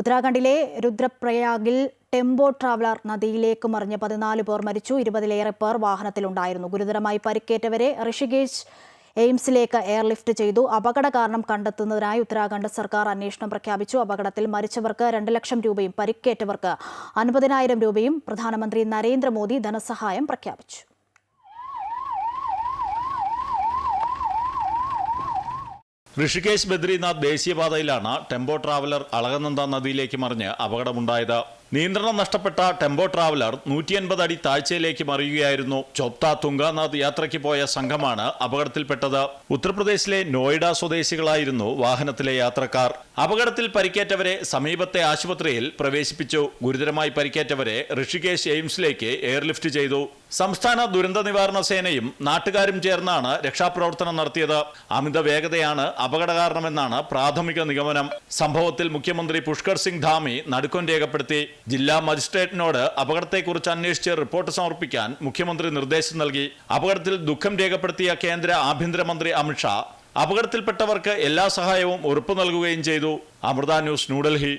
ഉത്തരാഖണ്ഡിലെ രുദ്രപ്രയാഗിൽ tempo traveller നദിയിലേക്ക് മറിഞ്ഞ് പതിനാല് പേർ മരിച്ചു ഇരുപതിലേറെ പേർ വാഹനത്തിലുണ്ടായിരുന്നു. ഗുരുതരമായി പരിക്കേറ്റവരെ ഋഷികേശ് എയിംസിലേക്ക് എയർലിഫ്റ്റ് ചെയ്തു. അപകട കാരണം കണ്ടെത്തുന്നതിനായി ഉത്തരാഖണ്ഡ് സർക്കാർ അന്വേഷണം പ്രഖ്യാപിച്ചു. അപകടത്തിൽ മരിച്ചവർക്ക് രണ്ട് ലക്ഷം രൂപയും പരിക്കേറ്റവർക്ക് അൻപതിനായിരം രൂപയും പ്രധാനമന്ത്രി നരേന്ദ്രമോദി ധനസഹായം പ്രഖ്യാപിച്ചു. ഋഷികേശ് ബദ്രിനാഥ് ദേശീയപാതയിലാണ് ടെമ്പോ ട്രാവലർ അളകനന്ദ നദിയിലേക്ക് മറിഞ്ഞ് അപകടമുണ്ടായത്. നിയന്ത്രണം നഷ്ടപ്പെട്ട ടെമ്പോ ട്രാവലർ നൂറ്റി അൻപത് അടി താഴ്ചയിലേക്ക് മറിയുകയായിരുന്നു. ചോപ്ത തുംഗാനാഥ് യാത്രയ്ക്ക് പോയ സംഘമാണ് അപകടത്തിൽപ്പെട്ടത്. ഉത്തർപ്രദേശിലെ നോയിഡ സ്വദേശികളായിരുന്നു വാഹനത്തിലെ യാത്രക്കാർ. അപകടത്തിൽ പരിക്കേറ്റവരെ സമീപത്തെ ആശുപത്രിയിൽ പ്രവേശിപ്പിച്ചു. ഗുരുതരമായി പരിക്കേറ്റവരെ ഋഷികേശ് എയിംസിലേക്ക് എയർലിഫ്റ്റ് ചെയ്തു. സംസ്ഥാന ദുരന്ത നിവാരണ സേനയും നാട്ടുകാരും ചേർന്നാണ് രക്ഷാപ്രവർത്തനം നടത്തിയത്. അമിത വേഗതയാണ് അപകട കാരണമെന്നാണ് പ്രാഥമിക നിഗമനം. സംഭവത്തിൽ മുഖ്യമന്ത്രി പുഷ്കർ സിംഗ് ധാമി നടുക്കം രേഖപ്പെടുത്തി. ജില്ലാ മജിസ്ട്രേറ്റിനോട് അപകടത്തെക്കുറിച്ച് അന്വേഷിച്ച് റിപ്പോർട്ട് സമർപ്പിക്കാൻ മുഖ്യമന്ത്രി നിർദ്ദേശം നൽകി. അപകടത്തിൽ ദുഃഖം രേഖപ്പെടുത്തിയ കേന്ദ്ര ആഭ്യന്തരമന്ത്രി അമിത്ഷാ അപകടത്തിൽപ്പെട്ടവർക്ക് എല്ലാ സഹായവും ഉറപ്പു നൽകുകയും ചെയ്തു. അമൃത ന്യൂസ് ന്യൂഡൽഹി.